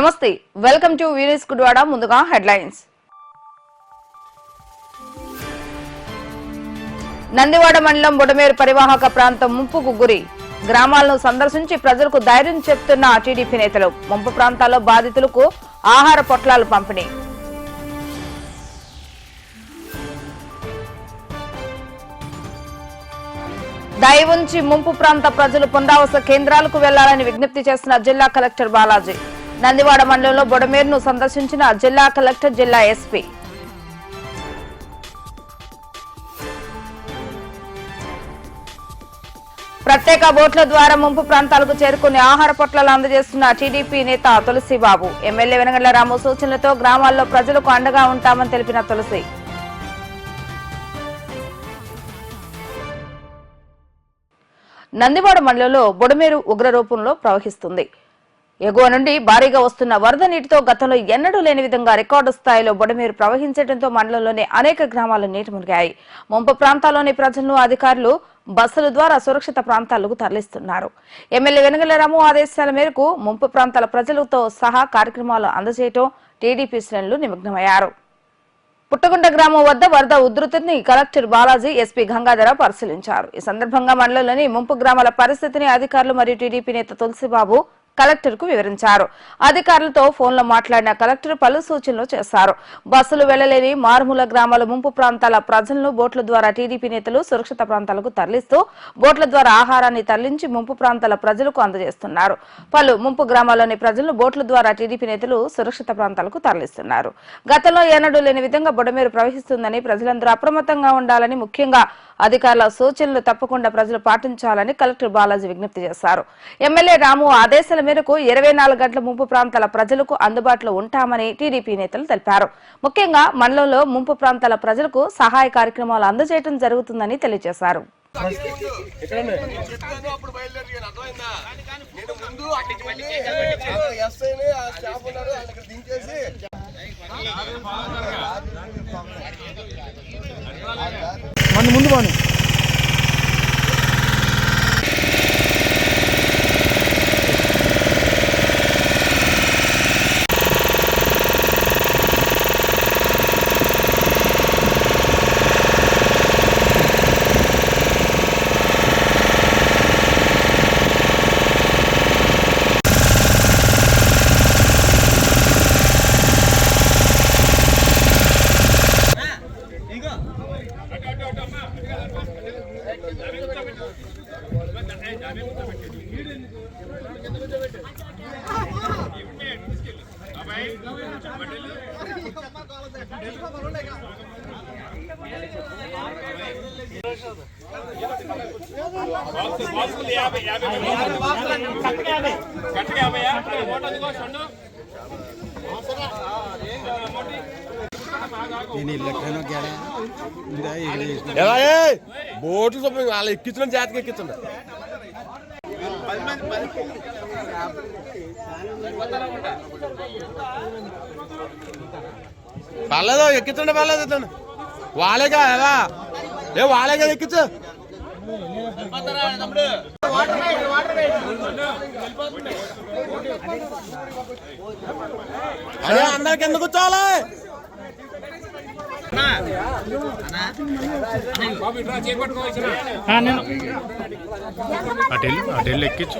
నమస్తే welcome to వీనిస్ కుడ్వాడ ముందుగా headlines. Nandivada మండలం బుడమేరు పరివాహక ప్రాంతం ముంపుకు గురి. గ్రామాలను సందర్శించి ప్రజలకు ధైర్యం చెప్తున్న టీడీపీ నేతలు ముంపు ప్రాంతాల్లో బాధితులకు ఆహార పొట్లాలు పంపిణీ. దయ ఉంచి ముంపు ప్రాంత ప్రజలు పునరావాస కేంద్రాలకు వెళ్ళాలని విజ్ఞప్తి చేసిన జిల్లా కలెక్టర్ బాలాజీ. నందివాడ మండలంలో బొడమేరును సందర్శించిన జిల్లా కలెక్టర్ జిల్లా ఎస్పీ. ప్రత్యేక బోట్ల ద్వారా ముంపు ప్రాంతాలకు చేరుకుని ఆహార పొట్లాలు అందజేస్తున్న టీడీపీ నేత తులసిబాబు. ఎమ్మెల్యే వెనగండ్ల రాము సూచనలతో గ్రామాల్లో ప్రజలకు అండగా ఉంటామని తెలిపిన తులసి. నందివాడ మండలంలో బుడమేరు ఉగ్రరూపంలో ప్రవహిస్తుంది. ఎగువ నుండి భారీగా వస్తున్న వరద నీటితో గతంలో ఎన్నడూ లేని విధంగా రికార్డు స్థాయిలో బొడమీరు ప్రవహించడంతో మండలంలోని అనేక గ్రామాలు నీటి మునిగాయి. ముంపు ప్రాంతాల్లోని ప్రజలను అధికారులు బస్సుల ద్వారా సురక్షిత ప్రాంతాలకు తరలిస్తున్నారు. ఎమ్మెల్యే వెనుగలరాము ఆదేశాల మేరకు ముంపు ప్రాంతాల ప్రజలతో సహా కార్యక్రమాలు అందజేయటం టీడీపీ శ్రేణులు నిమగ్నమయ్యారు. పుట్టగుంట గ్రామం వద్ద వరద ఉధృతిని కలెక్టర్ బాలాజీ ఎస్పీ గంగాధర పరిశీలించారు. ఈ సందర్భంగా మండలంలోని ముంపు గ్రామాల పరిస్థితిని అధికారులు మరియు టీడీపీ నేత తులసిబాబు కలెక్టర్కు వివరించారు. అధికారులతో ఫోన్లో మాట్లాడిన కలెక్టర్ పలు సూచనలు చేశారు. బస్సులు వెళ్ళలేని మారుమూల గ్రామాల ముంపు ప్రాంతాల ప్రజలను బోట్ల ద్వారా టీడీపీ నేతలు సురక్షిత ప్రాంతాలకు తరలిస్తూ బోట్ల ద్వారా ఆహారాన్ని తరలించి ముంపు ప్రాంతాల ప్రజలకు అందజేస్తున్నారు. పలు ముంపు గ్రామాల్లోని ప్రజలను బోట్ల ద్వారా టీడీపీ నేతలు సురక్షిత ప్రాంతాలకు తరలిస్తున్నారు. గతంలో ఏనాడు లేని విధంగా బుడమేరు ప్రవహిస్తుందని ప్రజలందరూ అప్రమత్తంగా ఉండాలని ముఖ్యంగా అధికారుల సూచనలు తప్పకుండా ప్రజలు పాటించాలని కలెక్టర్ బాలాజీ విజ్ఞప్తి చేశారు. ఎమ్మెల్యే రాము ఆదేశాల మేరకు ఇరవై నాలుగు గంటల ముంపు ప్రాంతాల ప్రజలకు అందుబాటులో ఉంటామని టీడీపీ నేతలు తెలిపారు. ముఖ్యంగా మండలంలో ముంపు ప్రాంతాల ప్రజలకు సహాయ కార్యక్రమాలు అందజేయడం జరుగుతుందని తెలియజేశారు. ముందు అక్కడికి వెళ్ళి ఎస్ఐని ఆ స్టాఫ్ ఉన్నారు వాళ్ళని ఇక్కడ దించేసి మన ముందు బాను బోట్లు చొప్పున వాళ్ళు ఎక్కించడం జాతకి ఎక్కించండి పర్లేదు ఎక్కించండి పర్లేదు ఇతను వాళ్ళేగా ఎలా ఏ వాళ్ళేగా ఎక్కించు అదే అందరికి ఎందుకు కూర్చోవాలి అటెల్ అటెల్ ఎక్కించు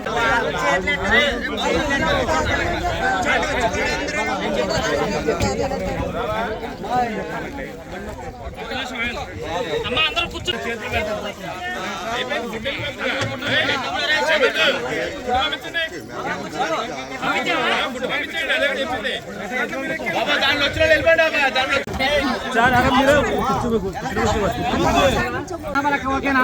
అమ్మా అందరూ కూర్చుని చేతులు బాబా దాంట్లో వచ్చిన వెళ్ళిపోండి బాబా దాంట్లో చాలా ఓకేనా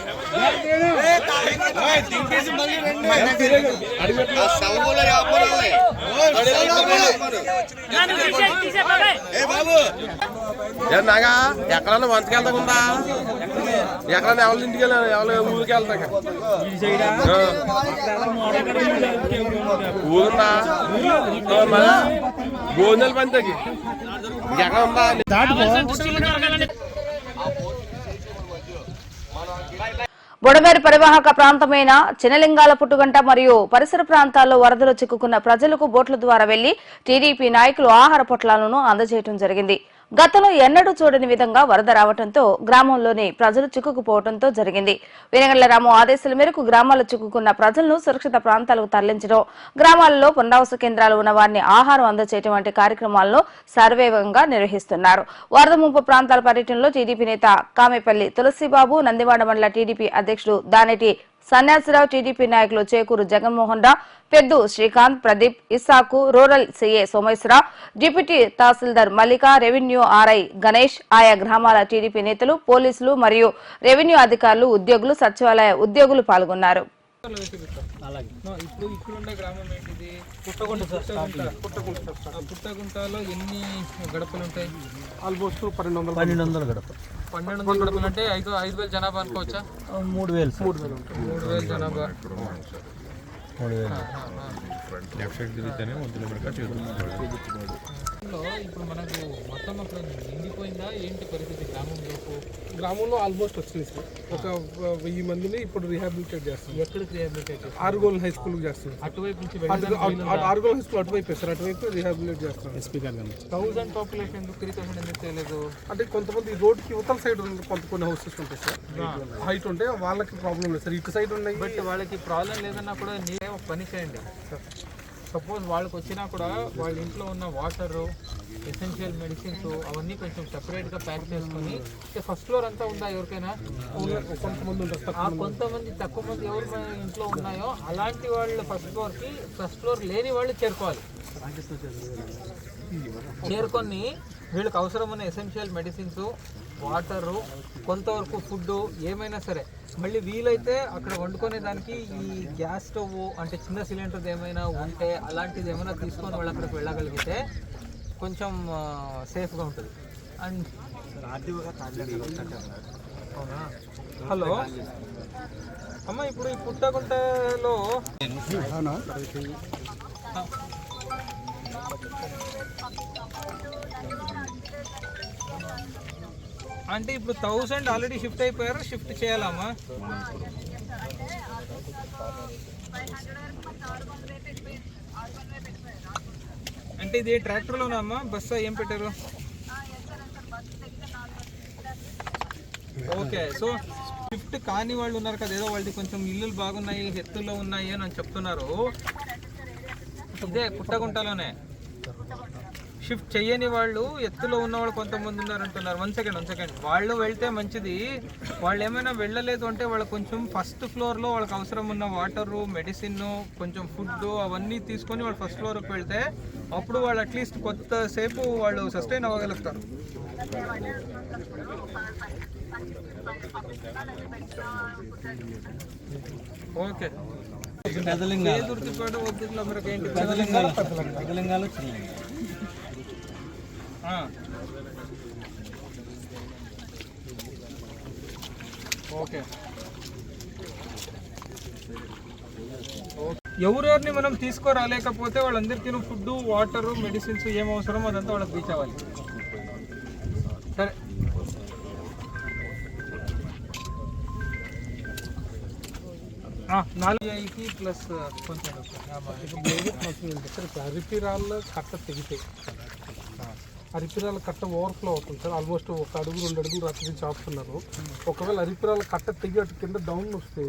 నాగా ఎక్కడన్నా వంతకి వెళ్తాకుందా ఎక్కడన్నా ఎవరి ఇంటికి వెళ్ళాను ఎవరి ఊరికి వెళ్తాక ఊరుందా భోజనాలు పంతకి ఎక్కడ ఉందా బుడమేరు పరివాహక ప్రాంతమైన చినలింగాల పుట్టుగంట మరియు పరిసర ప్రాంతాల్లో వరదలు చిక్కుకున్న ప్రజలకు బోట్ల ద్వారా వెళ్ళి టీడీపీ నాయకులు ఆహార పొట్లాలను అందజేయడం జరిగింది. గతంలో ఎన్నడూ చూడని విధంగా వరద రావడంతో గ్రామంలోని ప్రజలు చిక్కుకుపోవడంతో జరిగింది. వీరగండ్ల రాము ఆదేశాల మేరకు గ్రామాల్లో చిక్కుకున్న ప్రజలను సురక్షిత ప్రాంతాలకు తరలించడం గ్రామాలలో పునరావాస కేంద్రాలు ఉన్న వారిని ఆహారం అందజేయడం వంటి కార్యక్రమాలను సర్వేగంగా నిర్వహిస్తున్నారు. వరద ముంపు ప్రాంతాల పర్యటనలో టీడీపీ నేత కామెపల్లి తులసిబాబు నందివాడ మండల టీడీపీ అధ్యక్షుడు దానేటి సన్యాసిరావు టీడీపీ నాయకులు Chekuru Jaganmohan Rao Peddu Srikanth Pradeep Issaku rural CA Someswararao deputy tahsildar Mallika revenue RI Ganesh ఆయా గ్రామాల టీడీపీ నేతలు పోలీసులు మరియు రెవెన్యూ అధికారులు ఉద్యోగులు సచివాలయ ఉద్యోగులు పాల్గొన్నారు. ఇప్పుడు గ్రామం ఏంటిది? పుట్టగుంట పుట్టగుంటలో ఎన్ని గడపలు ఉంటాయి ఆల్మోస్ట్ పన్నెండు వందల పన్నెండు వందల గడప పన్నెండు వందల అంటే ఐదు ఐదు వేల జనాభా అనుకోవచ్చా మూడు వేలు సార్. మూడు వేల జనాభా మూడు వేలు లో ఇప్పుడు మనకు మొత్తం అక్కడ నిండిపోయిందా? ఏంటి పరిస్థితి? గ్రామంలోపు? గ్రామంలో ఆల్మోస్ట్ వచ్చింది సార్. ఒక వెయ్యి మందిని ఇప్పుడు రీహాబిలిటేట్ చేస్తాం ఎక్కడికి రిహాబిలిటేట్ ఆరుగోల్ హై స్కూల్ చేస్తాం అటువైపు నుంచి ఆరుగోల్ హై స్కూల్ అటువైపు సార్. అటువైపు రీహాబిలిటేట్ చేస్తాం ఎస్పీ గారి నుంచి థౌసండ్ పాపులేషన్ ఎందుకు? త్రీ థౌసండ్ ఎందుకు చేయలేదు అంటే కొంతమంది రోడ్కి యువతల సైడ్ ఉన్న కొంత కొన్ని హౌసెస్ ఉంటాయి సార్. హైట్ ఉంటే వాళ్ళకి ప్రాబ్లం లేదు సార్. ఇటు సైడ్ ఉన్నాయి. బట్ వాళ్ళకి ప్రాబ్లం లేదన్నా కూడా ఒక పని చేయండి సపోజ్ వాళ్ళకి వచ్చినా కూడా వాళ్ళ ఇంట్లో ఉన్న వాటర్ ఎసెన్షియల్ మెడిసిన్స్ అవన్నీ కొంచెం సెపరేట్గా ప్యాక్ చేసుకొని ఫస్ట్ ఫ్లోర్ అంతా ఉందా ఎవరికైనా? కొంతమంది తక్కువ మంది ఎవరి ఇంట్లో ఉన్నాయో అలాంటి వాళ్ళు ఫస్ట్ ఫ్లోర్కి ఫస్ట్ ఫ్లోర్ లేని వాళ్ళు చేరుకోవాలి. చేరుకొని వీళ్ళకి అవసరమైన ఎసెన్షియల్ మెడిసిన్స్ వాటరు కొంతవరకు ఫుడ్ ఏమైనా సరే. మళ్ళీ వీలైతే అక్కడ వండుకునే దానికి ఈ గ్యాస్ స్టవ్ అంటే చిన్న సిలిండర్ ఏమైనా ఉంటే అలాంటిది ఏమైనా తీసుకొని వాళ్ళు అక్కడికి వెళ్ళగలిగితే కొంచెం సేఫ్గా ఉంటుంది. అండ్ అవునా హలో? అమ్మ ఇప్పుడు ఈ పుట్టగుంటలో అంటే ఇప్పుడు థౌసండ్ ఆల్రెడీ షిఫ్ట్ అయిపోయారు? షిఫ్ట్ చేయాలమ్మా అంటే ఇది ట్రాక్టర్లోనా అమ్మా బస్సా? ఏం పెట్టారు? ఓకే సో షిఫ్ట్ కాని వాళ్ళు ఉన్నారు కదా ఏదో వాళ్ళది కొంచెం ఇల్లులు బాగున్నాయి ఎత్తుల్లో ఉన్నాయి అని చెప్తున్నారు. ఇదే పుట్టగుంటలోనే. షిఫ్ట్ చేయని వాళ్ళు ఎత్తులో ఉన్న వాళ్ళు కొంతమంది ఉన్నారంటున్నారు. వన్ సెకండ్ వన్ సెకండ్ వాళ్ళు వెళ్తే మంచిది. వాళ్ళు ఏమైనా వెళ్ళలేదు అంటే వాళ్ళు కొంచెం ఫస్ట్ ఫ్లోర్లో వాళ్ళకి అవసరం ఉన్న వాటరు మెడిసిన్ కొంచెం ఫుడ్ అవన్నీ తీసుకొని వాళ్ళు ఫస్ట్ ఫ్లోర్కి వెళ్తే అప్పుడు వాళ్ళు అట్లీస్ట్ కొత్తసేపు వాళ్ళు సస్టైన్ అవ్వగలుగుతారు. ఓకే పెదలింగాలు ఏదుర్తిపాడు వద్దులో మనకి ఏంటి పెదలింగాలు పెదలింగాలు చిన్నలింగాలు. ఆ. ఓకే. ఎవరెవరిని మనం తీసుకురాలేకపోతే వాళ్ళందరికీ ఫుడ్ వాటర్ మెడిసిన్స్ ఏం అవసరమో అదంతా వాళ్ళకి రీచ్ అవ్వాలి. సరే. నాలుగు ప్లస్ కొంచెం. సార్ అరిపిరాల కట్ట తెగితే. అరిపిరాల కట్ట ఓవర్ఫ్లో అవుతుంది సార్. ఆల్మోస్ట్ ఒక అడుగు రెండు అడుగులు రాత్రి నుంచి ఆపుతున్నారు ఒకవేళ అరిపిరాల కట్ట తెగి కింద డౌన్ వస్తే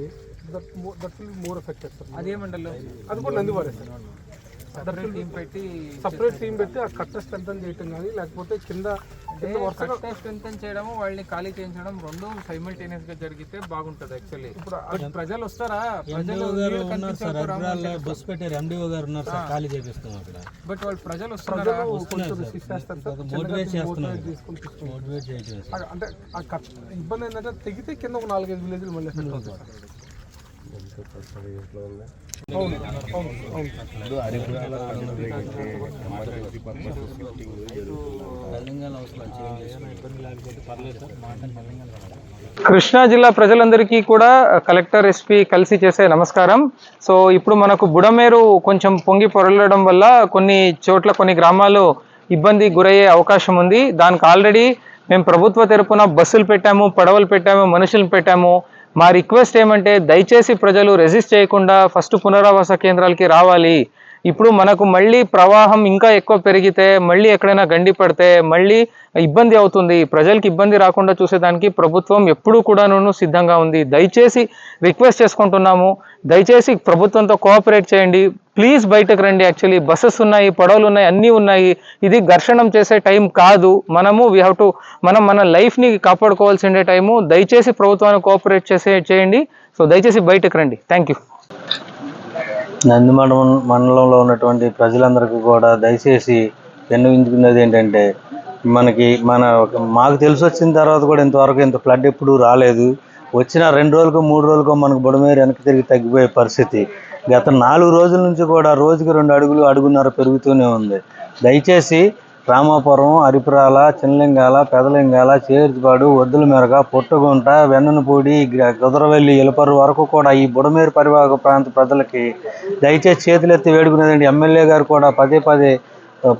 that that will more affected sir అదే కూడా నందివాడే సార్. సెపరేట్ టీం పెట్టి సపరేట్ టీం పెట్టి ఆ కట్ట స్ట్రెంగ్ చేయటం కానీ లేకపోతే కింద స్ట్రెంగ్ చేయడం వాళ్ళని ఖాళీ చేయించడం రెండు సైమల్టేనియస్గా జరిగితే బాగుంటది యాక్చువల్లీ ఇప్పుడు ప్రజలు వస్తారా? ప్రజలు బస్సు పెట్టారు. ఎండిఓ గారు ఉన్నారు సార్ ఖాళీ చేపిస్తాం అక్కడ. బట్ వాళ్ళు ప్రజలు వస్తున్నారా? కొంచెం చేస్తారు సార్. మోటివేట్ చేస్తున్నాం తీసుకొని తీసుకొని మోటివేట్ అంటే ఇబ్బంది ఏంటంటే తెగితే కింద ఒక నాలుగైదు విలేజ్లు మళ్ళీ కృష్ణా జిల్లా ప్రజలందరికీ కూడా కలెక్టర్ ఎస్పీ కలిసి చేసే నమస్కారం. సో ఇప్పుడు మనకు బుడమేరు కొంచెం పొంగి పొరలడం వల్ల కొన్ని చోట్ల కొన్ని గ్రామాలు ఇబ్బంది గురయ్యే అవకాశం ఉంది. దానికి ఆల్రెడీ మేము ప్రభుత్వ తరపున బస్సులు పెట్టాము పడవలు పెట్టాము మనుషులు పెట్టాము. మా రిక్వెస్ట్ ఏమంటే దయచేసి ప్రజలు రెసిస్ట్ చేయకుండా ఫస్ట్ పునరావాస కేంద్రాలకి రావాలి. ఇప్పుడు మనకు మళ్ళీ ప్రవాహం ఇంకా ఎక్కువ పెరిగితే మళ్ళీ ఎక్కడైనా గండి పడితే మళ్ళీ ఇబ్బంది అవుతుంది. ప్రజలకు ఇబ్బంది రాకుండా చూసేదానికి ప్రభుత్వం ఎప్పుడూ కూడాను సిద్ధంగా ఉంది. దయచేసి రిక్వెస్ట్ చేసుకుంటున్నాము. దయచేసి ప్రభుత్వంతో కోఆపరేట్ చేయండి. ప్లీజ్ బయటకు రండి యాక్చువల్లీ. బస్సెస్ ఉన్నాయి పడవలు ఉన్నాయి అన్నీ ఉన్నాయి. ఇది ఘర్షణం చేసే టైం కాదు. మనము వీ హ్యావ్ టు మనం మన లైఫ్ని కాపాడుకోవాల్సిండే టైము. దయచేసి ప్రభుత్వాన్ని కోఆపరేట్ చేసే చేయండి. సో దయచేసి బయటకు రండి. థ్యాంక్ యూ నందిమండ మండలంలో ఉన్నటువంటి ప్రజలందరికీ కూడా దయచేసి విన్నవించుకున్నది ఏంటంటే మనకి మన మాకు తెలిసి వచ్చిన తర్వాత కూడా ఇంతవరకు ఇంత ఫ్లడ్ ఎప్పుడు రాలేదు. వచ్చిన రెండు రోజులకు మూడు రోజులకు మనకు బుడమేరు వెనక్కి తిరిగి తగ్గిపోయే పరిస్థితి. గత నాలుగు రోజుల నుంచి కూడా రోజుకి రెండు అడుగులు అడుగున్నర పెరుగుతూనే ఉంది. దయచేసి రామాపురం అరిపురాల చిన్నలింగాల పెదలింగాల చేర్చిపాడు వద్దుల మెరగ పొట్టుగుంట వెన్ననపూడి గ్ర- కుదరవెల్లి వరకు కూడా ఈ బుడమేరు పరివాహక ప్రాంత ప్రజలకి దయచేసి చేతులెత్తి వేడుకునేదండి. ఎమ్మెల్యే గారు కూడా పదే పదే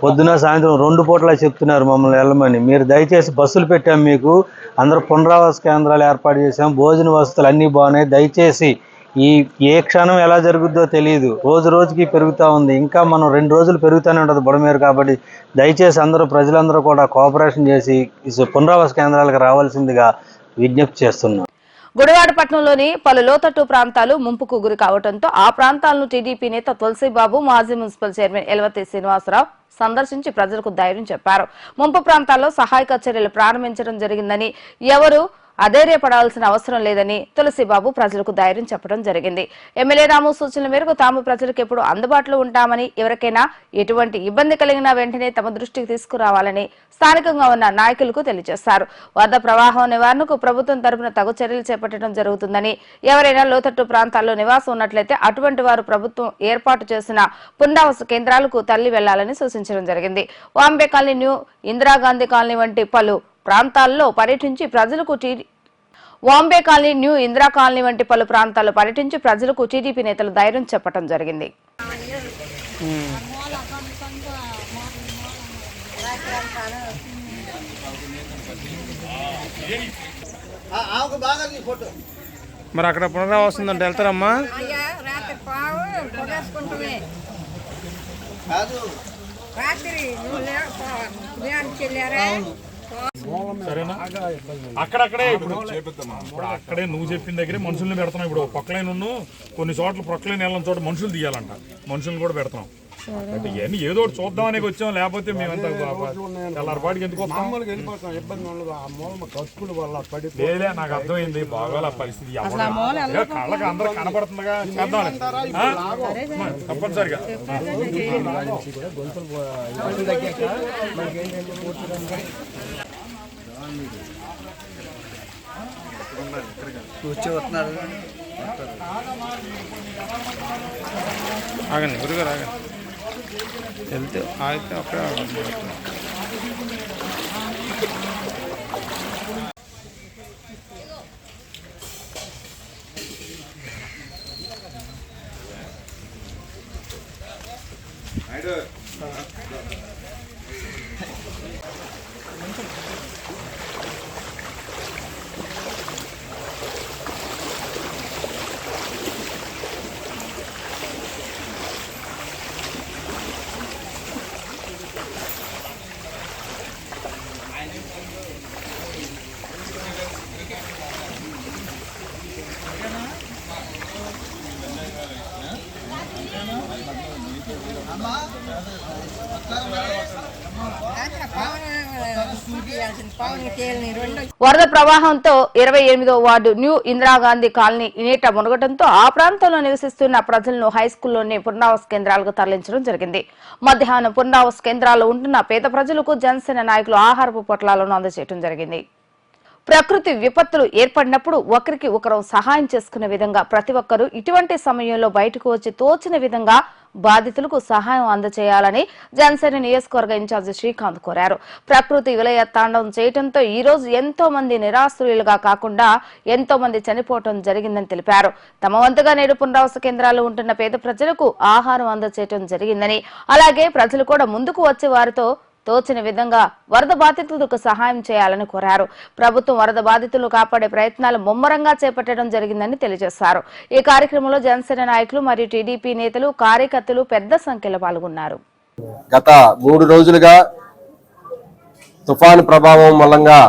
పొద్దున సాయంత్రం రెండు పూటలా చెప్తున్నారు మమ్మల్ని వెళ్ళమని. మీరు దయచేసి బస్సులు పెట్టాం మీకు. అందరూ పునరావాస కేంద్రాలు ఏర్పాటు చేసాం భోజన వసతులు అన్నీ బాగున్నాయి. దయచేసి ఈ ఏ క్షణం ఎలా జరుగుద్దో తెలియదు రోజు రోజుకి పెరుగుతూ ఉంది. ఇంకా మనం రెండు రోజులు పెరుగుతూనే ఉంటుంది బుడమేరు కాబట్టి దయచేసి అందరూ ప్రజలందరూ కూడా కోఆపరేషన్ చేసి పునరావాస కేంద్రాలకు రావాల్సిందిగా విజ్ఞప్తి చేస్తున్నాం. గుడివాడపట్నంలోని పలు లోతట్టు ప్రాంతాలు ముంపుకు గురి కావడంతో ఆ ప్రాంతాలను టీడీపీ నేత తులసిబాబు మాజీ మున్సిపల్ చైర్మన్ ఎలవతి శ్రీనివాసరావు సందర్శించి ప్రజలకు ధైర్యం చెప్పారు. ముంపు ప్రాంతాల్లో సహాయక చర్యలు ప్రారంభించడం జరిగిందని ఎవరు అధైర్యపడాల్సిన అవసరం లేదని తులసిబాబు ప్రజలకు ధైర్యం చెప్పడం జరిగింది. ఎమ్మెల్యే రాము సూచనల మేరకు తాము ప్రజలకు ఎప్పుడు అందుబాటులో ఉంటామని ఎవరికైనా ఎటువంటి ఇబ్బంది కలిగినా వెంటనే తమ దృష్టికి తీసుకురావాలని స్థానికంగా ఉన్న నాయకులకు తెలియజేశారు. వరద ప్రవాహం నివారణకు ప్రభుత్వం తరపున తగు చర్యలు చేపట్టడం జరుగుతుందని ఎవరైనా లోతట్టు ప్రాంతాల్లో నివాసం ఉన్నట్లయితే అటువంటి వారు ప్రభుత్వం ఏర్పాటు చేసిన పునరావాస కేంద్రాలకు తల్లి వెళ్ళాలని సూచించడం జరిగింది. Vambay colony new Indira Gandhi colony వంటి పలు ప్రాంతాల్లో పర్యటించి ప్రజలకు tea- Vambay colony new Indira colony వంటి పలు ప్రాంతాల్లో పర్యటించి ప్రజలకు టీడీపీ నేతలు ధైర్యం చెప్పడం జరిగింది. మరి అక్కడ పునరావాసం ఉందంటే వెళ్తారమ్మా రాత్రి సరేనా? అక్కడక్కడే ఇప్పుడు ఇప్పుడు అక్కడే నువ్వు చెప్పిన దగ్గరే మనుషుల్ని పెడుతున్నాం. ఇప్పుడు పొక్కలైన కొన్ని చోట్ల పొక్కలైన వెళ్ళని చోట మనుషులు తీయాలంట. మనుషుల్ని కూడా పెడతాం అంటే ఇవన్నీ ఏదో ఒకటి చూద్దామనే వచ్చాం లేకపోతే మేమంతా తెల్లారిపాటికి ఎందుకు వస్తాం? లేదులే నాకు అర్థమైంది. బాగా పరిస్థితి. కళ్ళకి అందరూ కనపడుతుందిగా. చేద్దాం తప్పనిసరిగా. వచ్చి వస్తున్నారు ఆగండి గురుగారు ఆగండి. వెళ్తే ఆగితే అప్పుడే ఆగండి. వరద ప్రవాహంతో ఇరవై ఎనిమిదో వార్డు న్యూ ఇందిరాగాంధీ కాలనీ ఇనేట మునగటంతో ఆ ప్రాంతంలో నివసిస్తున్న ప్రజలను హైస్కూల్లోని పునరావాస కేంద్రాలకు తరలించడం జరిగింది. మధ్యాహ్నం పునరావాస కేంద్రాల్లో ఉంటున్న పేద ప్రజలకు జనసేన నాయకులు ఆహారపు పొట్లాలను అందజేయడం జరిగింది. ప్రకృతి విపత్తులు ఏర్పడినప్పుడు ఒకరికి ఒకరు సహాయం చేసుకునే విధంగా ప్రతి ఒక్కరూ ఇటువంటి సమయంలో బయటకు వచ్చి తోచిన విధంగా బాధితులకు సహాయం అందజేయాలని జనసేన నియోజకవర్గ ఇన్ఛార్జి శ్రీకాంత్ కోరారు. ప్రకృతి విలయ తాండవం చేయడంతో ఈ రోజు ఎంతో మంది నిరాశ్రయులుగా కాకుండా ఎంతో మంది చనిపోవటం జరిగిందని తెలిపారు. తమ వంతుగా నేడు పునరావాస కేంద్రాల్లో ఉంటున్న పేద ప్రజలకు ఆహారం అందజేయటం జరిగిందని అలాగే ప్రజలు కూడా ముందుకు వచ్చే వారితో తోచిన విధంగా వరద బాధితులకు సహాయం చేయాలని కోరారు. ప్రభుత్వం వరద బాధితులను కాపాడే ప్రయత్నాలు ముమ్మరంగా చేపట్టడం జరిగిందని తెలియజేశారు. ఈ కార్యక్రమంలో జనసేన నాయకులు మరియు టీడీపీ నేతలు కార్యకర్తలు పెద్ద సంఖ్యలో పాల్గొన్నారు. గత మూడు రోజులుగా తుఫాను ప్రభావం మూలంగా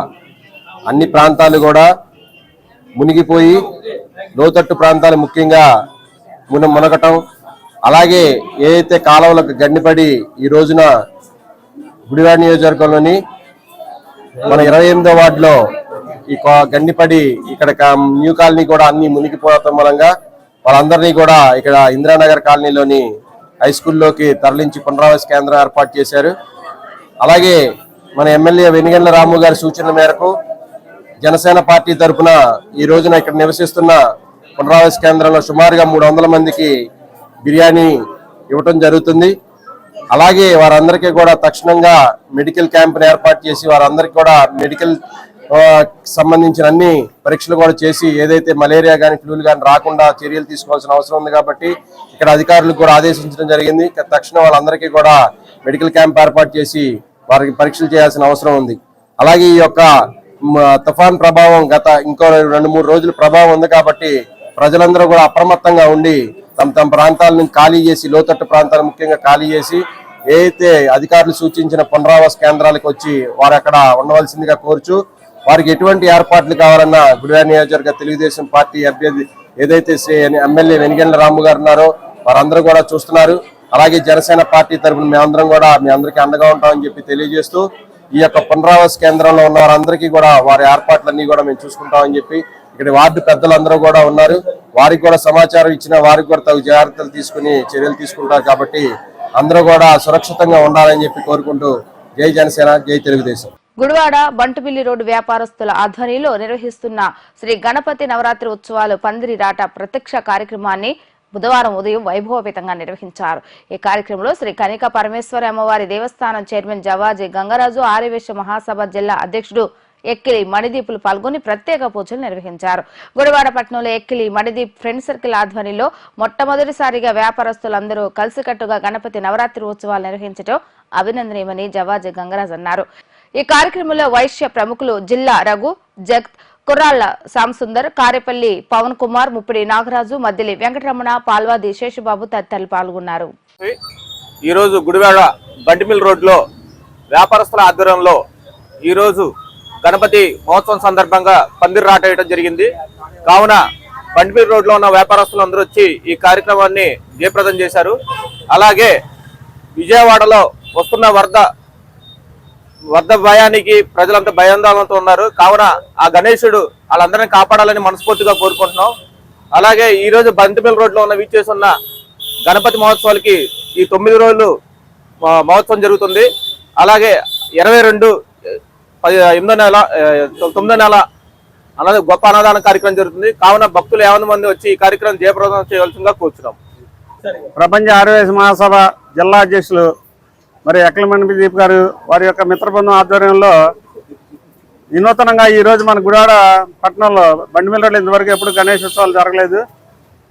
అన్ని ప్రాంతాలు కూడా మునిగిపోయి లోతట్టు ప్రాంతాలు ముఖ్యంగా మున మునగటం అలాగే ఏ అయితే కాలువలకు గండిపడి ఈ రోజున గుడివాడ నియోజకవర్గంలోని మన ఇరవై ఎనిమిదో వార్డులో ఈ గండిపడి ఇక్కడ న్యూ కాలనీ కూడా అన్ని మునిగిపోవటం మూలంగా వాళ్ళందరినీ కూడా ఇక్కడ ఇందిరానగర్ కాలనీలోని హై స్కూల్లోకి తరలించి పునరావాస కేంద్రం ఏర్పాటు చేశారు. అలాగే మన ఎమ్మెల్యే వెనిగండ్ల రాము గారి సూచన మేరకు జనసేన పార్టీ తరఫున ఈ రోజున ఇక్కడ నివసిస్తున్న పునరావాస కేంద్రంలో సుమారుగా మూడు వందల మందికి బిర్యానీ ఇవ్వటం జరుగుతుంది. అలాగే వారందరికీ కూడా తక్షణంగా మెడికల్ క్యాంప్ని ఏర్పాటు చేసి వారందరికీ కూడా మెడికల్ సంబంధించిన అన్ని పరీక్షలు కూడా చేసి ఏదైతే మలేరియా కానీ ఫ్లూలు కానీ రాకుండా చర్యలు తీసుకోవాల్సిన అవసరం ఉంది కాబట్టి ఇక్కడ అధికారులకు కూడా ఆదేశించడం జరిగింది. తక్షణం వాళ్ళందరికీ కూడా మెడికల్ క్యాంప్ ఏర్పాటు చేసి వారికి పరీక్షలు చేయాల్సిన అవసరం ఉంది. అలాగే ఈ యొక్క తుఫాన్ ప్రభావం గత ఇంకో రెండు మూడు రోజుల ప్రభావం ఉంది కాబట్టి ప్రజలందరూ కూడా అప్రమత్తంగా ఉండి తమ తమ ప్రాంతాలను ఖాళీ చేసి లోతట్టు ప్రాంతాలు ముఖ్యంగా ఖాళీ చేసి ఏదైతే అధికారులు సూచించిన పునరావాస కేంద్రాలకు వచ్చి వారు అక్కడ ఉండవలసిందిగా కోరుచు వారికి ఎటువంటి ఏర్పాట్లు కావాలన్నా గుడివాడ నియోజకవర్గ తెలుగుదేశం పార్టీ అభ్యర్థి ఏదైతే ఎమ్మెల్యే వెనిగండ్ల రాము గారు ఉన్నారో వారందరూ కూడా చూస్తున్నారు. అలాగే జనసేన పార్టీ తరఫున మేమందరం కూడా మీ అందరికీ అండగా ఉంటామని చెప్పి తెలియజేస్తూ ఈ యొక్క పునరావాస కేంద్రంలో ఉన్న వారందరికీ కూడా వారి ఏర్పాట్లన్నీ కూడా మేము చూసుకుంటామని చెప్పి ఇక్కడ వార్డు పెద్దలందరూ కూడా ఉన్నారు. వారికి కూడా సమాచారం ఇచ్చిన వారికి కూడా తగు జాగ్రత్తలు తీసుకుని చర్యలు తీసుకుంటారు కాబట్టి అందరూ కూడా సురక్షితంగా ఉండాలని చెప్పి కోరుకుంటూ జై జనసేన జై తెలుగుదేశం. గుడివాడ బంటుమిల్లి రోడ్డు వ్యాపారస్తుల ఆధ్వర్యంలో నిర్వహిస్తున్న శ్రీ గణపతి నవరాత్రి ఉత్సవాలు పందిరి రాట ప్రత్యక్ష కార్యక్రమాన్ని బుధవారం ఉదయం వైభవపేతంగా నిర్వహించారు. ఈ కార్యక్రమంలో శ్రీ కనిక పరమేశ్వర అమ్మవారి దేవస్థానం చైర్మన్ జవాజీ గంగరాజు ఆర్యవేశ మహాసభ జిల్లా అధ్యక్షుడు ఎక్కిలి మణిదీపులు పాల్గొని ప్రత్యేక పూజలు నిర్వహించారు. గుడివాడ పట్టణంలో ఎక్కిలి మణిదీప్ ఫ్రెండ్ సర్కిల్ ఆధ్వర్యంలో మొట్టమొదటిసారిగా వ్యాపారస్తులందరూ కలిసికట్టుగా గణపతి నవరాత్రి ఉత్సవాలు నిర్వహించడం అభినందనీయమని జవాజీ గంగరాజ్ అన్నారు. ఈ కార్యక్రమంలో వైశ్య ప్రముఖులు జిల్లా రఘు జగత్ కుర్రాళ్ళ సాంసుందర్ కారేపల్లి పవన్ కుమార్ ముప్పిడి నాగరాజు మద్దిలి వెంకటరమణ పాల్వాది శేషబాబు తదితరులు పాల్గొన్నారు. ఈరోజు గుడివాడ బంటిమిల్ రోడ్లో వ్యాపారస్తుల ఆధ్వర్యంలో ఈరోజు గణపతి మహోత్సవం సందర్భంగా పందిరి రాట వేయడం జరిగింది. కావున బండిపీర్ రోడ్లో ఉన్న వ్యాపారస్తులు అందరూ వచ్చి ఈ కార్యక్రమాన్ని జయప్రదం చేశారు. అలాగే విజయవాడలో వస్తున్న వరద వరద భయానికి ప్రజలంతా భయాందోళనతో ఉన్నారు. కావున ఆ గణేశుడు వాళ్ళందరినీ కాపాడాలని మనస్ఫూర్తిగా కోరుకుంటున్నాం. అలాగే ఈరోజు బంతిమిల్ రోడ్లో ఉన్న వీచేసి ఉన్న గణపతి మహోత్సవాలకి ఈ తొమ్మిది రోజులు మహోత్సవం జరుగుతుంది. అలాగే ఇరవై రెండు పది ఎనిమిదో నెల తొమ్మిదో నెల అన్నది గొప్ప అన్నదాన కార్యక్రమం జరుగుతుంది. కావున భక్తులు యావన మంది వచ్చి ఈ కార్యక్రమం జయప్రదం చేయవలసిందిగా కోరుచున్నాం. ప్రపంచ ఆర్యవేశ మహాసభ జిల్లా అధ్యక్షులు మరి ఎక్కలమణి దీప్ గారు వారి యొక్క మిత్రబృందం ఆధ్వర్యంలో వినూతనంగా ఈరోజు మన గుడాడ పట్టణంలో బండిమిల్ ఇంతవరకు ఎప్పుడు గణేష్ ఉత్సవాలు జరగలేదు.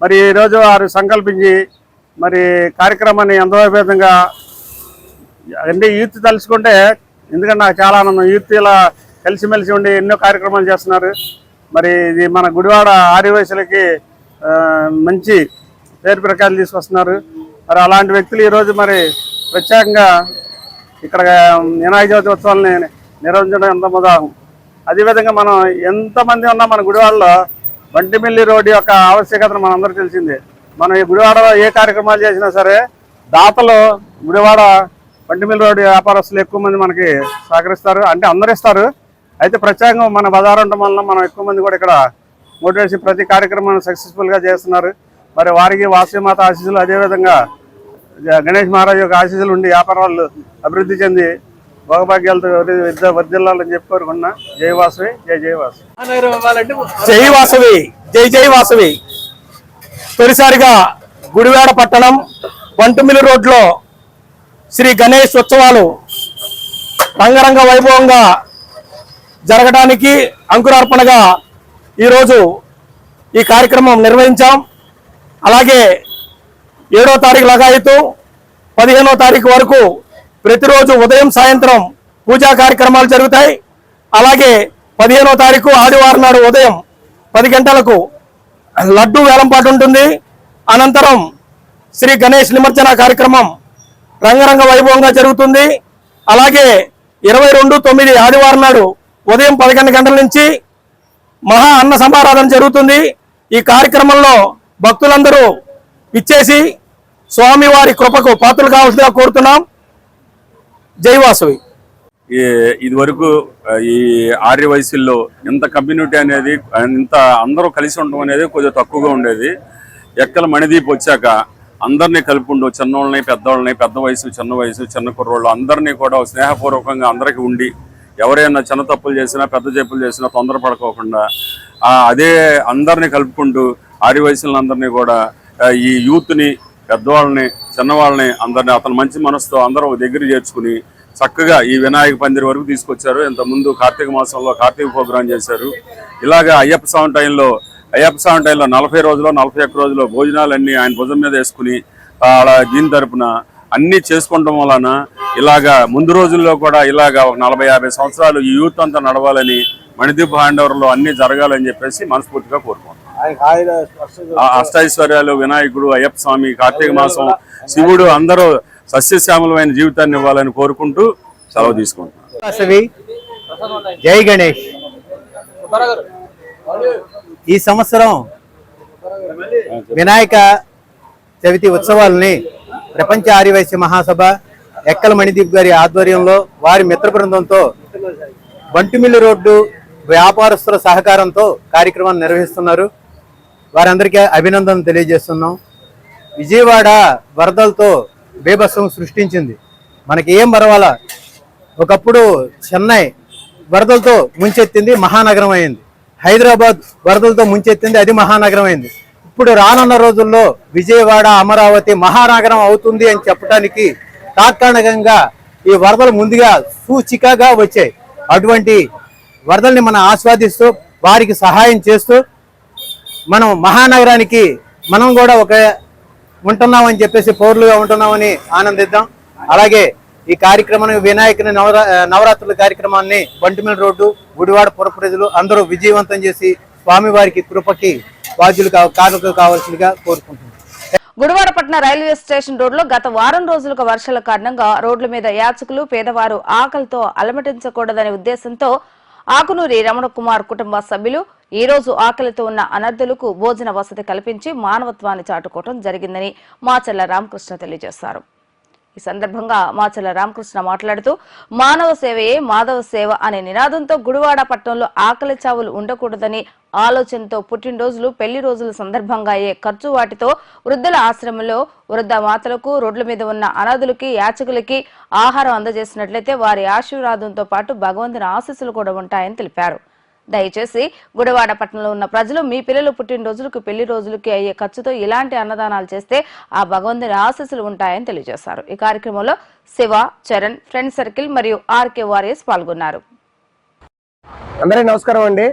మరి ఈరోజు వారు సంకల్పించి మరి కార్యక్రమాన్ని ఎంతో విధంగా అంటే యూత్ తలుచుకుంటే ఎందుకంటే నాకు చాలా ఆనందం. యూత్ ఇలా కలిసిమెలిసి ఉండి ఎన్నో కార్యక్రమాలు చేస్తున్నారు. మరి ఇది మన గుడివాడ ఆర్యవయసులకి మంచి పేరు ప్రకారం తీసుకొస్తున్నారు. మరి అలాంటి వ్యక్తులు ఈరోజు మరి ప్రత్యేకంగా ఇక్కడ వినాయక చవితి ఉత్సవాలని నిర్వహించడం ఎంత ముదాహం అదేవిధంగా మనం ఎంతమంది ఉన్నా మన గుడివాడలో వంటిమిల్లి రోడ్డు యొక్క ఆవశ్యకతను మనందరూ తెలిసిందే. మనం ఈ గుడివాడలో ఏ కార్యక్రమాలు చేసినా సరే దాతలు గుడివాడ పంటిమిల్ రోడ్డు వ్యాపారస్తులు ఎక్కువ మంది మనకి సహకరిస్తారు. అంటే అందరు ఇస్తారు అయితే ప్రత్యేకంగా మన బజార్ ఉండటం వలన మనం ఎక్కువ మంది కూడా ఇక్కడ మోటివేషన్ ప్రతి కార్యక్రమాన్ని సక్సెస్ఫుల్గా చేస్తున్నారు. మరి వారికి వాసవిమాత ఆశీస్సులు అదేవిధంగా జ- గణేష్ మహారాజ్ యొక్క ఆశీస్సులు ఉండి వ్యాపారాలు అభివృద్ధి చెంది భోగభాగ్యాలతో వర్ధి- విద్య వర్ధిల్లాలని చెప్పి కోరుకున్నా జై వాసవి జై జై వాసవి జై వాసవి జై జై వాసవి. తొలిసారిగా గుడివాడ పట్టణం వంటమిల్లి రోడ్లో శ్రీ గణేష్ ఉత్సవాలు రంగరంగ వైభవంగా జరగడానికి అంకురార్పణగా ఈరోజు ఈ కార్యక్రమం నిర్వహించాం. అలాగే ఏడో తారీఖు లగాయతు పదిహేనో తారీఖు వరకు ప్రతిరోజు ఉదయం సాయంత్రం పూజా కార్యక్రమాలు జరుగుతాయి. అలాగే పదిహేనో తారీఖు ఆదివారం నాడు ఉదయం పది గంటలకు లడ్డూ వేలంపాటు ఉంటుంది. అనంతరం శ్రీ గణేష్ నిమజ్జన కార్యక్రమం రంగరంగ వైభవంగా జరుగుతుంది. అలాగే ఇరవై రెండు తొమ్మిది ఆదివారం నాడు ఉదయం పదకొండు గంటల నుంచి మహా అన్న సమారాధన జరుగుతుంది. ఈ కార్యక్రమంలో భక్తులందరూ ఇచ్చేసి స్వామివారి కృపకు పాత్రలు కావాల్సిందిగా కోరుతున్నాం. జైవాసవి ఈ- ఇది వరకు ఈ ఆర్య వయసుల్లో ఇంత కమ్యూనిటీ అనేది ఇంత అందరూ కలిసి ఉండడం అనేది కొద్దిగా తక్కువగా ఉండేది. ఎక్కల మణిదీప్ వచ్చాక అందరినీ కలుపుకుంటూ చిన్నోళ్ళని పెద్దోళ్ళని పెద్ద వయసు చిన్న వయసు చిన్న కుర్రోళ్ళు అందరినీ కూడా స్నేహపూర్వకంగా అందరికీ ఉండి ఎవరైనా చిన్న తప్పులు చేసినా పెద్ద చెప్పులు చేసినా తొందరపడుకోకుండా అదే అందరినీ కలుపుకుంటూ ఆర్య వయసులందరినీ కూడా ఈ యూత్ని పెద్దవాళ్ళని చిన్నవాళ్ళని అందరినీ అతను మంచి మనసుతో అందరూ దగ్గర చేర్చుకుని చక్కగా ఈ వినాయక పందిరి వరకు తీసుకొచ్చారు. ఇంతకుముందు కార్తీక మాసంలో కార్తీక ప్రోగ్రాం చేశారు. ఇలాగా అయ్యప్ప స్వామి టైంలో అయ్యప్ప స్వామి టైంలో నలభై రోజులు నలభై ఒక్క రోజులు భోజనాలన్నీ ఆయన భుజం మీద వేసుకుని అలా దీని తరపున అన్నీ చేసుకోవడం వలన ఇలాగా ముందు రోజుల్లో కూడా ఇలాగా ఒక నలభై యాభై సంవత్సరాలు ఈ యూత్ అంతా నడవాలని మణిదీప్ హ్యాండ్ అన్నీ జరగాలని చెప్పేసి మనస్ఫూర్తిగా కోరుకుంటున్నాం. ఆ అష్టైశ్వర్యాలు వినాయకుడు అయ్యప్ప స్వామి కార్తీక మాసం శివుడు అందరూ సస్యశ్యామలమైన జీవితాన్ని ఇవ్వాలని కోరుకుంటూ సెలవు తీసుకుంటున్నాం. జై గణేష్. ఈ సంవత్సరం వినాయక చవితి ఉత్సవాలని ప్రపంచ ఆర్యవైశ్య మహాసభ ఎక్కల మణిదీప్ గారి ఆధ్వర్యంలో వారి మిత్ర బృందంతో బంటిమిల్లి రోడ్డు వ్యాపారస్తుల సహకారంతో కార్యక్రమాన్ని నిర్వహిస్తున్నారు. వారందరికీ అభినందనలు తెలియజేస్తున్నాం. విజయవాడ వరదలతో బీభత్సం సృష్టించింది. మనకి ఏం పర్వాలా? ఒకప్పుడు చెన్నై వరదలతో ముంచెత్తింది మహానగరం అయింది. హైదరాబాద్ వరదలతో ముంచెత్తింది. అది మహానగరం అయింది ఇప్పుడు రానున్న రోజుల్లో విజయవాడ అమరావతి మహానగరం అవుతుంది అని చెప్పడానికి తాత్కాలికంగా ఈ వరదలు ముందుగా సూచికగా వచ్చాయి. అటువంటి వరదల్ని మనం ఆస్వాదిస్తూ వారికి సహాయం చేస్తూ మనం మహానగరానికి మనం కూడా ఒక ఉంటున్నామని చెప్పేసి పౌరులుగా ఉంటున్నామని ఆనందిద్దాం. అలాగే ఈ కార్యక్రమాన్ని వినాయకుని నవరా నవరాత్రుల కార్యక్రమాన్ని బంటిమిల్ రోడ్డు గుడివాడ పుర ప్రజలు అందరూ విజయవంతం చేసి స్వామివారికి కృపకి బాధ్యులు కావ కావాల్సిందిగా కోరుకుంటున్నాం. గుడివాడపట్నం రైల్వే స్టేషన్ రోడ్లో గత వారం రోజులుగా వర్షాల కారణంగా రోడ్ల మీద యాచకులు పేదవారు ఆకలితో అలమటించకూడదనే ఉద్దేశంతో ఆకునూరి రమణ కుమార్ కుటుంబ సభ్యులు ఈ రోజు ఆకలితో ఉన్న అనర్థులకు భోజన వసతి కల్పించి మానవత్వాన్ని చాటుకోవడం జరిగిందని మాచల్ల రామకృష్ణ తెలియజేశారు. ఈ సందర్భంగా మాచల రామకృష్ణ మాట్లాడుతూ మానవ సేవయే మాధవ సేవ అనే నినాదంతో గుడివాడ పట్టణంలో ఆకలి చావులు ఉండకూడదని ఆలోచనతో పుట్టినరోజులు పెళ్ళి రోజుల సందర్భంగా అయ్యే ఖర్చు వాటితో వృద్ధుల ఆశ్రమంలో వృద్ధ మాతలకు రోడ్ల మీద ఉన్న అనాథులకి యాచకులకి ఆహారం అందజేసినట్లయితే వారి ఆశీర్వాదంతో పాటు భగవంతుని ఆశీస్సులు కూడా ఉంటాయని తెలిపారు. దయచేసి గుడివాడ పట్టణంలో ఉన్న ప్రజలు మీ పిల్లలు పుట్టినరోజులకు పెళ్ళి రోజులకి అయ్యే ఖర్చుతో ఇలాంటి అన్నదానాలు చేస్తే ఆ భగవంతుని ఆశీస్సులు ఉంటాయని తెలియజేశారు. ఈ కార్యక్రమంలో శివ చరణ్ ఫ్రెండ్ సర్కిల్ మరియు ఆర్కే పాల్గొన్నారు. అందరికీ నమస్కారం అండి.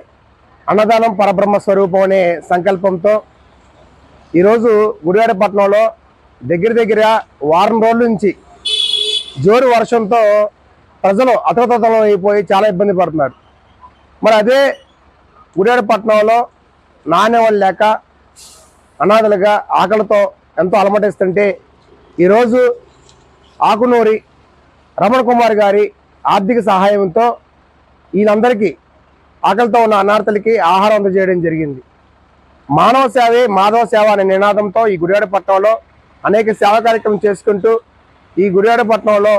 అన్నదానం పరబ్రహ్మ స్వరూపం అనే సంకల్పంతో ఈరోజు గుడివాడ పట్టణంలో దగ్గర దగ్గర వారం రోజుల నుంచి జోరు వర్షంతో ప్రజలు అతతతలం అయిపోయి చాలా ఇబ్బంది పడుతున్నారు. మరి అదే గుడేడపట్నంలో పట్టణంలో నాణ్యవాళ్ళు లేక అనాథలుగా ఆకలితో ఎంతో అలమటిస్తుంటే ఈరోజు ఆకునూరి రమణ కుమార్ గారి ఆర్థిక సహాయంతో వీళ్ళందరికీ ఆకలితో ఉన్న అనార్థలకి ఆహారం అందజేయడం జరిగింది. మానవ సేవే మాధవ సేవ అనే నినాదంతో ఈ గుడివాడ పట్టణంలో అనేక సేవ కార్యక్రమం చేసుకుంటూ ఈ గుడివాడ పట్టణంలో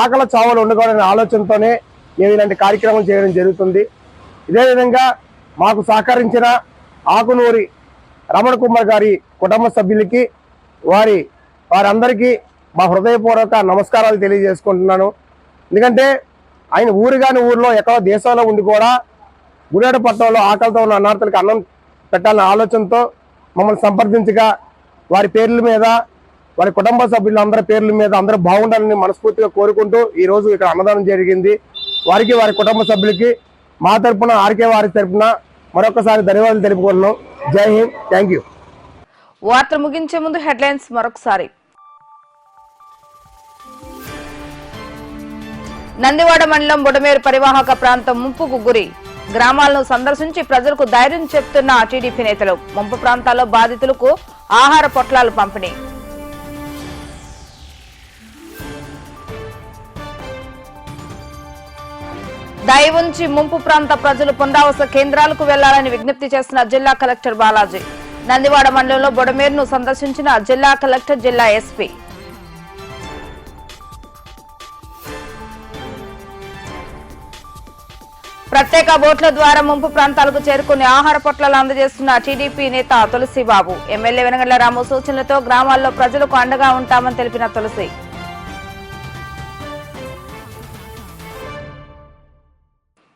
ఆకలి చావులు ఉండకూడనే ఆలోచనతోనే మేము ఇలాంటి కార్యక్రమం చేయడం జరుగుతుంది. ఇదే విధంగా మాకు సహకరించిన ఆకునూరి రమణ కుమార్ గారి కుటుంబ సభ్యులకి వారి వారందరికీ మా హృదయపూర్వక నమస్కారాలు తెలియజేసుకుంటున్నాను. ఎందుకంటే ఆయన ఊరు కాని ఊర్లో ఎక్కడో దేశంలో ఉండి కూడా గుడివాడ పట్టణంలో ఆకలితో ఉన్న అన్నార్థులకు అన్నం పెట్టాలనే ఆలోచనతో మమ్మల్ని సంప్రదించగా వారి పేర్ల మీద వారి కుటుంబ సభ్యులు అందరి పేర్ల మీద అందరూ బాగుండాలని మనస్ఫూర్తిగా కోరుకుంటూ ఈ రోజు ఇక్కడ అన్నదానం జరిగింది. వారికి వారి కుటుంబ సభ్యులకి మా తరపున ఆర్కే వారి తరపున మరొకసారి ధన్యవాదాలు తెలుపుకున్నాం జై హింద్. Thank you. వార్త ముగించే ముందు హెడ్లైన్స్ మరొకసారి. నందివాడ మండలం బుడమేరు పరివాహక ప్రాంతం ముంపుకు గురి గ్రామాలను సందర్శించి ప్రజలకు ధైర్యం చెప్తున్న టీడీపీ నేతలు. ముంపు ప్రాంతాల్లో బాధితులకు ఆహార పొట్లాలు పంపిణీ. దయ ఉంచి ముంపు ప్రాంత ప్రజలు పునరావాస కేంద్రాలకు వెళ్ళాలని విజ్ఞప్తి చేసిన జిల్లా కలెక్టర్ బాలాజీ. నందివాడ మండలంలో బొడమేరును సందర్శించిన జిల్లా కలెక్టర్ జిల్లా ఎస్పీ. ప్రత్యేక బోట్ల ద్వారా ముంపు ప్రాంతాలకు చేరుకుని ఆహార పొట్లాలు అందజేస్తున్న టీడీపీ నేత తులసిబాబు. ఎమ్మెల్యే వెనగండ్ల రాము సూచనలతో గ్రామాల్లో ప్రజలకు అండగా ఉంటామని తెలిపిన తులసి.